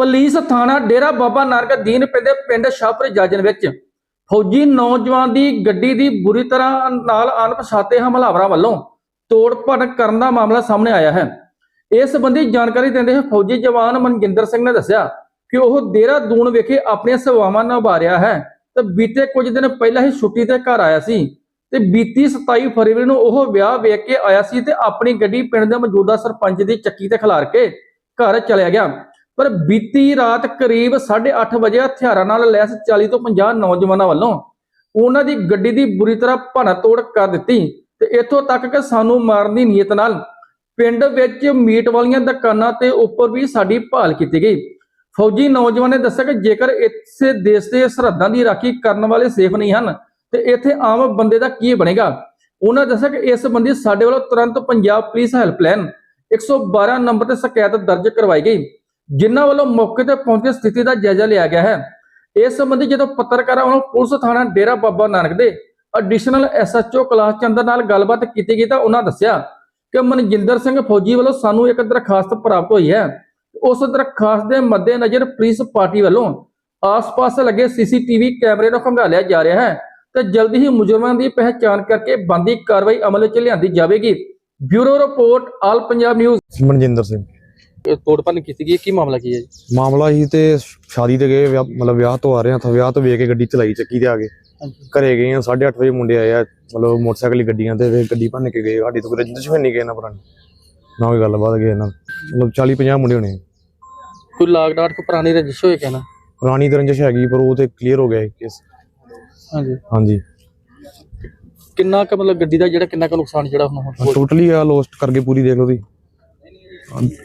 Police ਥਾਣਾ ਡੇਰਾ ਬਾਬਾ ਨਾਨਕ ਦੀਨ ਪਿੰਡੇ ਪਿੰਡ ਸ਼ਾਹਪੁਰ ਜਾਜਨ ਵਿੱਚ ਫੌਜੀ ਨੌਜਵਾਨ ਦੀ ਗੱਡੀ ਦੀ ਬੁਰੀ ਤਰ੍ਹਾਂ ਨਾਲ ਅਣਪਛਾਤੇ ਹਮਲਾਵਰਾਂ ਵੱਲੋਂ ਤੋੜ ਭੰਨ ਕਰਨ ਦਾ ਮਾਮਲਾ ਸਾਹਮਣੇ ਆਇਆ ਹੈ। ਇਸ ਸੰਬੰਧੀ ਜਾਣਕਾਰੀ ਦਿੰਦੇ ਹੋਏ ਫੌਜੀ ਜਵਾਨ ਮਨਜਿੰਦਰ ਸਿੰਘ ਨੇ ਦੱਸਿਆ ਕਿ ਉਹ ਦੇਹਰਾਦੂਨ ਵਿਖੇ ਆਪਣੀਆਂ ਸੇਵਾਵਾਂ ਨਿਭਾ ਰਿਹਾ ਹੈ ਤੇ ਬੀਤੇ ਕੁਝ ਦਿਨ ਪਹਿਲਾਂ ਹੀ ਛੁੱਟੀ ਤੇ ਘਰ ਆਇਆ ਸੀ ਤੇ ਬੀਤੀ 27 ਫਰਵਰੀ ਨੂੰ ਉਹ ਵਿਆਹ ਵੇਖ ਕੇ ਆਇਆ ਸੀ ਤੇ ਆਪਣੀ ਗੱਡੀ ਪਿੰਡ ਦੇ ਮੌਜੂਦਾ ਸਰਪੰਚ ਦੀ ਚੱਕੀ ਤੇ ਖਿਲਾਰ ਕੇ ਘਰ ਚਲਿਆ ਗਿਆ। ਪਰ ਬੀਤੀ ਰਾਤ ਕਰੀਬ 8:30 ਵਜੇ ਹਥਿਆਰਾਂ ਨਾਲ ਲੈਸ 40 ਤੋਂ 50 ਨੌਜਵਾਨਾਂ ਵੱਲੋਂ ਉਹਨਾਂ ਦੀ ਗੱਡੀ ਦੀ ਬੁਰੀ ਤਰ੍ਹਾਂ ਭੰਨ ਤੋੜ ਕਰ ਦਿੱਤੀ ਤੇ ਇੱਥੋਂ ਤੱਕ ਕਿ ਸਾਨੂੰ ਮਾਰਨ ਦੀ ਨੀਅਤ ਨਾਲ ਪਿੰਡ ਵਿੱਚ ਮੀਟ ਵਾਲੀਆਂ ਦੁਕਾਨਾਂ ਤੇ ਉੱਪਰ ਵੀ ਸਾਡੀ ਭਾਲ ਕੀਤੀ ਗਈ। ਫੌਜੀ ਨੌਜਵਾਨ ਨੇ ਦੱਸਿਆ ਕਿ ਜੇਕਰ ਇਸੇ ਦੇਸ਼ ਦੇ ਸਰਹੱਦਾਂ ਦੀ ਰਾਖੀ ਕਰਨ ਵਾਲੇ ਸੇਫ ਨਹੀਂ ਹਨ, ਤੇ ਇੱਥੇ ਆਮ ਬੰਦੇ ਦਾ ਕੀ ਬਣੇਗਾ? ਉਹਨਾਂ ਦੱਸਿਆ ਕਿ ਇਸ ਸੰਬੰਧੀ ਸਾਡੇ ਵੱਲੋਂ ਤੁਰੰਤ ਪੰਜਾਬ ਪੁਲਿਸ ਹੈਲਪਲਾਈਨ 112 ਨੰਬਰ ਤੇ ਸ਼ਿਕਾਇਤ ਦਰਜ ਕਰਵਾਈ ਗਈ। ਜਿਨ੍ਹਾਂ ਵੱਲੋਂ ਮੌਕੇ ਤੇ ਪਹੁੰਚ ਕੇ ਸਥਿਤੀ ਦਾ ਜਾਇਜ਼ਾ ਲਿਆ ਗਿਆ ਹੈ। ਇਸ ਸੰਬੰਧੀ ਜਦੋਂ ਪੱਤਰਕਾਰਾਂ ਵੱਲੋਂ ਪੁਲਿਸ ਥਾਣਾ ਡੇਰਾ ਬਾਬਾ ਨਾਨਕ ਦੇ ਐਡੀਸ਼ਨਲ ਐਸਐਚਓ ਕਲਾਸ ਚੰਦਰ ਨਾਲ ਗੱਲਬਾਤ ਕੀਤੀ ਗਈ ਤਾਂ ਉਹਨਾਂ ਦੱਸਿਆ ਕਿ ਮਨਜਿੰਦਰ ਸਿੰਘ ਫੌਜੀ ਵੱਲੋਂ ਸਾਨੂੰ ਇੱਕ ਦਰਖਾਸਤ ਪ੍ਰਾਪਤ ਹੋਈ ਹੈ। ਉਸ ਦਰਖਾਸਤ ਦੇ ਮੱਦੇਨਜ਼ਰ ਪੁਲਿਸ ਪਾਰਟੀ ਵੱਲੋਂ ਆਸ-ਪਾਸ ਲੱਗੇ ਸੀਸੀਟੀਵੀ ਕੈਮਰੇ ਨੂੰ ਖੰਗਾਲਿਆ ਜਾ ਰਿਹਾ ਹੈ ਤੇ ਜਲਦੀ ਹੀ ਮੁਜਰਮਾਂ ਦੀ ਪਹਿਚਾਣ ਕਰਕੇ ਬੰਦੀ ਕਾਰਵਾਈ ਅਮਲ ਚ ਲਿਆਂਦੀ ਜਾਵੇਗੀ। Bureau report, all Punjab news. Manjinder Singh. ਤੋੜ ਭੰਨ ਕੀਤੀ ਗਈ ਕੀ ਮਾਮਲਾ ਕੀ ਹੈ ਜੀ? ਮਾਮਲਾ ਹੀ ਤੇ ਸ਼ਾਦੀ ਤੇ ਗਏ ਵਿਆਹ- ਮਤਲਬ ਵਿਆਹ ਤੋਂ ਆ ਰਹੇ ਹਾਂ ਤਾਂ ਵਿਆਹ ਤੋਂ ਵੇਖ ਕੇ ਗੱਡੀ ਚਲਾਈ ਚੱਕੀ ਤੇ ਆ ਗਏ। ਘਰੇ ਗਏ ਆ 8:30 ਵਜੇ ਮੁੰਡੇ ਆਏ ਆ ਮਤਲਬ ਮੋਟਰਸਾਈਕਲ ਗੱਡੀਆਂ ਤੇ ਵੇ ਗੱਡੀ ਭੰਨ ਕੇ ਗਏ ਸਾਡੀ ਤੋਂ ਰੰਜਿਸ਼ ਵੀ ਨਹੀਂ ਗਏ ਨਾ ਪੁਰਾਣੀ ਨਾ ਕੋਈ ਗੱਲਬਾਤ ਗਏ ਨਾ ਮਤਲਬ 40 50 ਮੁੰਡੇ ਹੋਣੇ। ਕੋਈ ਲਾਗ ਡਾਟ ਕੋ ਪੁਰਾਣੀ ਰੰਜਿਸ਼ ਹੋਏ ਕਹਿਣਾ ਪੁਰਾਣੀ ਤਾਂ ਰੰਜਿਸ਼ ਹੈਗੀ ਪਰ ਉਹ ਤੇ ਕਲੀਅਰ ਹੋ ਗਿਆ ਕੇਸ ਹਾਂਜੀ। ਹਾਂਜੀ। ਕਿੰਨਾ ਕੁ ਮਤਲਬ ਗੱਡੀ ਦਾ ਜਿਹੜਾ ਕਿੰਨਾ ਕੁ ਨੁਕਸਾਨ ਜਿਹੜਾ ਹੁਣ ਹੋ- ਟੋਟਲੀ ਆ ਲੋਸਟ ਕਰਕੇ ਪੂਰੀ ਦੇਖ ਲਓ ਤੁਸੀਂ।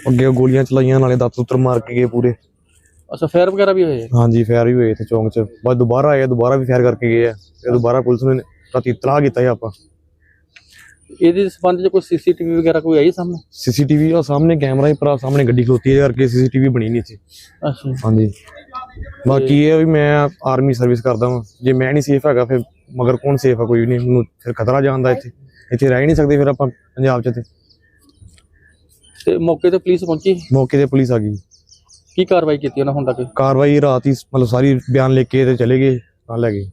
ਅੱਗੇ ਗੋਲੀਆਂ ਚਲਾਈਆਂ ਨਾਲੇ ਦਾਤ ਉੱਤਰ ਮਾਰ ਕੇ ਗਏ ਪੂਰੇ। ਅੱਛਾ ਫਾਇਰ ਵਗੈਰਾ ਵੀ ਹੋਏ? ਹਾਂਜੀ ਫਾਇਰ ਵੀ ਹੋਏ ਇੱਥੇ ਚੌਂਕ 'ਚ। ਬਾਅਦ ਦੁਬਾਰਾ ਆਏ ਦੁਬਾਰਾ ਵੀ ਫਾਇਰ ਕਰਕੇ ਗਏ ਆ। ਤੇ ਦੁਬਾਰਾ ਪੁਲਿਸ ਨੇ ਰਾਤੀ ਇਤਲਾਹ ਕੀਤਾ ਸੀ ਆਪਾਂ। ਇਹਦੇ ਸੰਬੰਧ ਚ ਕੋਈ ਸੀਸੀਟੀਵੀ ਵਗੈਰਾ ਕੋਈ ਆਈ ਸਾਹਮਣੇ? ਸੀਸੀਟੀਵੀ ਆ ਸਾਹਮਣੇ ਕੈਮਰਾ ਹੀ ਪਰ ਸਾਹਮਣੇ ਗੱਡੀ ਖਲੋਤੀ ਹੈ ਕਰਕੇ ਸੀਸੀਟੀਵੀ ਬਣੀ ਨਹੀਂ ਸੀ ਅੱਛਾ। ਹਾਂਜੀ। ਬਾਕੀ ਇਹ ਵੀ ਮੈਂ ਆਰਮੀ ਸਰਵਿਸ ਕਰਦਾ ਹਾਂ ਜੇ ਮੈਂ ਨਹੀਂ ਸੇਫ ਹੈਗਾ ਫਿਰ ਮਗਰ ਕੌਣ ਸੇਫ ਆ ਕੋਈ ਨਹੀਂ। ਮੈਨੂੰ ਫਿਰ ਖਤਰਾ ਜਾਂਦਾ ਇੱਥੇ। ਇੱਥੇ ਰਹਿ ਹੀ ਨਹੀਂ ਸਕਦੇ ਫਿਰ ਆਪਾਂ ਪੰਜਾਬ 'ਚ ਤੇ ਤੇ ਮੌਕੇ ਤੇ ਪੁਲਿਸ ਪਹੁੰਚੀ? ਮੌਕੇ ਤੇ ਪੁਲਿਸ ਆ ਗਈ। ਕੀ ਕਾਰਵਾਈ ਕੀਤੀ ਉਹਨਾਂ ਹੁਣ ਤੱਕ? ਕਾਰਵਾਈ ਰਾਤ ਹੀ ਮਤਲਬ ਸਾਰੀ ਬਿਆਨ ਲਿਖ ਕੇ ਤੇ ਚਲੇ ਗਏ ਨਾਲ ਲੈ ਗਏ।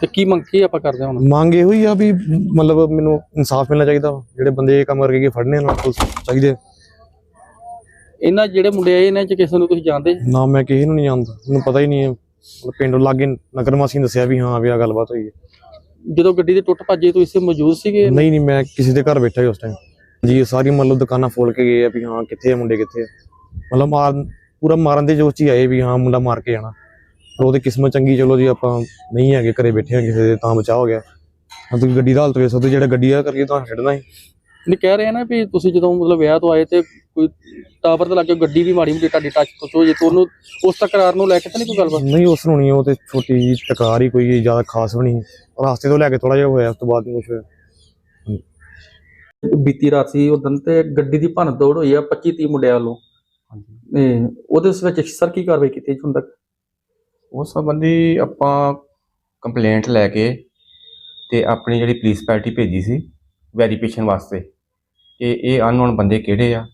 ਤੇ ਕੀ ਮੰਗ ਕੀ ਆਪਾਂ ਕਰਦੇ ਹਾਂ ਹੁਣ? ਮੰਗ ਇਹੋ ਹੀ ਆ ਵੀ ਮਤਲਬ ਮੈਨੂੰ ਇਨਸਾਫ ਮਿਲਣਾ ਚਾਹੀਦਾ ਵਾ। ਜਿਹੜੇ ਬੰਦੇ ਇਹ ਕੰਮ ਕਰਕੇ ਗਏ ਫੜਨੇ ਨਾਲ ਪੁਲਿਸ ਚਾਹੀਦੇ ਇਹਨਾਂ ਜਿਹੜੇ ਮੁੰਡੇ ਆਏ ਇਹਨਾਂ ਚ ਕਿਸੇ ਨੂੰ ਤੁਸੀਂ ਜਾਣਦੇ? ਨਾ ਮੈਂ ਕਿਸੇ ਨੂੰ ਨਹੀਂ ਜਾਣਦਾ। ਮੈਨੂੰ ਪਤਾ ਹੀ ਨਹੀਂ ਹੈ। ਮਤਲਬ ਪਿੰਡ ਲਾਗੇ ਨਗਰ ਵਾਸੀ ਨੇ ਦੱਸਿਆ ਵੀ ਹਾਂ ਵੀ ਆ ਗੱਲਬਾਤ ਹੋਈ ਹੈ। ਜਦੋਂ ਗੱਡੀ ਦੇ ਟੁੱਟ ਭੱਜੇ ਤੁਸੀਂ ਇੱਥੇ ਮੌਜੂਦ ਸੀਗੇ? ਨਹੀਂ ਨਹੀਂ ਮੈਂ ਕਿਸੇ ਦੇ ਘਰ ਬੈਠਾ ਹੀ ਉਸ ਟਾਈਮ ਜੀ ਸਾਰੀ ਮਤਲਬ ਦੁਕਾਨਾਂ ਫੋਲ ਕੇ ਗਏ ਆ ਵੀ ਹਾਂ ਕਿੱਥੇ ਆ ਮੁੰਡੇ ਕਿੱਥੇ ਆ? ਮਤਲਬ ਮਾਰ ਪੂਰਾ ਮਾਰਨ ਦੇ ਜੋਸ਼ 'ਚ ਹੀ ਆਏ ਵੀ ਹਾਂ ਮੁੰਡਾ ਮਾਰ ਕੇ ਜਾਣਾ ਪਰ ਉਹਦੀ ਕਿਸਮਤ ਚੰਗੀ ਚਲੋ ਜੀ ਆਪਾਂ ਨਹੀਂ ਹੈਗੇ ਘਰੇ ਬੈਠੇ ਆ ਕਿਸੇ ਦੇ ਤਾਂ ਬਚਾਅ ਹੋ ਗਿਆ। ਹਾਂ ਤੁਸੀਂ ਗੱਡੀ ਦਾ ਹਾਲਤ ਵੇਖ ਸਕਦੇ ਹੋ, ਜਿਹੜਾ ਗੱਡੀ ਆ ਕਰਕੇ ਤਾਂ ਛੱਡਣਾ ਹੀ। ਨਹੀਂ ਕਹਿ ਰਹੇ ਨਾ ਵੀ ਤੁਸੀਂ ਜਦੋਂ ਮਤਲਬ ਵਿਆਹ ਤੋਂ ਆਏ ਤੇ ਕੋਈ ਟਾਵਰ ਤੇ ਲੱਗੇ ਗੱਡੀ ਵੀ ਮਾੜੀ ਮੋਟੀ ਤੁਹਾਡੀ ਟੱਚ ਤੋਂ ਹੋ ਜੇ ਤੁਹਾਨੂੰ ਉਸ ਤਕਰਾਰ ਨੂੰ ਲੈ ਕੇ ਤਾਂ ਨਹੀਂ ਕੋਈ ਗੱਲਬਾਤ? ਨਹੀਂ ਉਸ ਨੂੰ ਨਹੀਂ ਉਹ ਤੇ ਛੋਟੀ ਜੀ ਟਕਾਰ ਹੀ ਕੋਈ ਜ਼ਿਆਦਾ ਖਾਸ ਵੀ ਨਹੀਂ। ਰਾਸਤੇ ਤੋਂ ਲੈ ਕੇ ਥੋੜਾ ਜਿਹਾ ਹੋਇਆ ਉਸ ਤੋਂ ਬਾਅਦ ਨਹੀਂ ਕੁਝ ਹੋਇਆ। ਬੀਤੀ ਰਾਤ ਸੀ ਉਦੋਂ ਤੇ ਗੱਡੀ ਦੀ ਭੰਨ ਤੋੜ ਹੋਈ ਆ 25 30 ਮੁੰਡਿਆਂ ਵੱਲੋਂ। ਤੇ ਉਹਦੇ ਉਸ ਵਿੱਚ ਸਰ ਕੀ ਕਾਰਵਾਈ ਕੀਤੀ ਜੀ ਹੁਣ ਤੱਕ? ਉਸ ਸੰਬੰਧੀ ਆਪਾਂ ਕੰਪਲੇਂਟ ਲੈ ਕੇ ਤੇ ਆਪਣੀ ਜਿਹੜੀ ਪੁਲਿਸ ਪਾਰਟੀ ਭੇਜੀ ਸੀ ਵੈਰੀਫਿਕੇਸ਼ਨ ਵਾਸਤੇ ਕਿ ਇਹ ਅਨਨੋਨ ਬੰਦੇ ਕਿਹੜੇ ਆ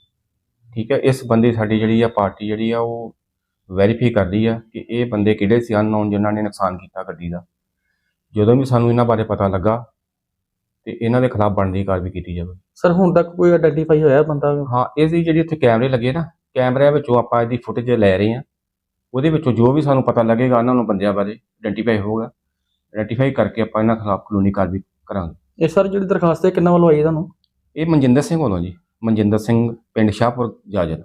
ਠੀਕ ਹੈ ਇਸ ਬੰਦੇ ਸਾਡੀ ਜਿਹੜੀ ਆ ਪਾਰਟੀ ਜਿਹੜੀ ਆ ਉਹ ਵੈਰੀਫਾਈ ਕਰਦੀ ਆ ਕਿ ਇਹ ਬੰਦੇ ਕਿਹੜੇ ਸੀ ਅਨਨੋਨ ਜਿਨ੍ਹਾਂ ਨੇ ਨੁਕਸਾਨ ਕੀਤਾ ਗੱਡੀ ਦਾ। ਜਦੋਂ ਵੀ ਸਾਨੂੰ ਇਹਨਾਂ ਬਾਰੇ ਪਤਾ ਲੱਗਾ ਤੇ ਇਹਨਾਂ ਦੇ ਖਿਲਾਫ ਬਣਦੀ ਕਾਰਵਾਈ ਕੀਤੀ ਜਾਵੇ। ਸਰ ਹੁਣ ਤੱਕ ਕੋਈ ਆਇਡੈਂਟੀਫਾਈ ਹੋਇਆ ਬੰਦਾ? ਹਾਂ ਇਸ ਦੀ ਜਿਹੜੀ ਉੱਥੇ ਕੈਮਰੇ ਲੱਗੇ ਨਾ ਕੈਮਰਿਆਂ ਵਿੱਚੋਂ ਆਪਾਂ ਇਹਦੀ ਫੁਟੇਜ ਲੈ ਰਹੇ ਹਾਂ। ਉਹਦੇ ਵਿੱਚੋਂ ਜੋ ਵੀ ਸਾਨੂੰ ਪਤਾ ਲੱਗੇਗਾ ਉਹਨਾਂ ਨੂੰ ਬੰਦਿਆਂ ਬਾਰੇ ਆਇਡੈਂਟੀਫਾਈ ਹੋਊਗਾ। ਆਇਡੈਂਟੀਫਾਈ ਕਰਕੇ ਆਪਾਂ ਇਹਨਾਂ ਖਿਲਾਫ ਕਾਨੂੰਨੀ ਕਾਰਵਾਈ ਕਰਾਂਗੇ। ਇਹ ਸਰ ਜਿਹੜੀ ਦਰਖਾਸਤ ਹੈ ਕਿੰਨਾ ਵੱਲੋਂ ਆਈ ਤੁਹਾਨੂੰ? ਇਹ ਮਨਜਿੰਦਰ ਸਿੰਘ ਵੱਲੋਂ ਜੀ। ਮਨਜਿੰਦਰ ਸਿੰਘ ਪਿੰਡ ਸ਼ਾਹਪੁਰ ਜਾਜਨ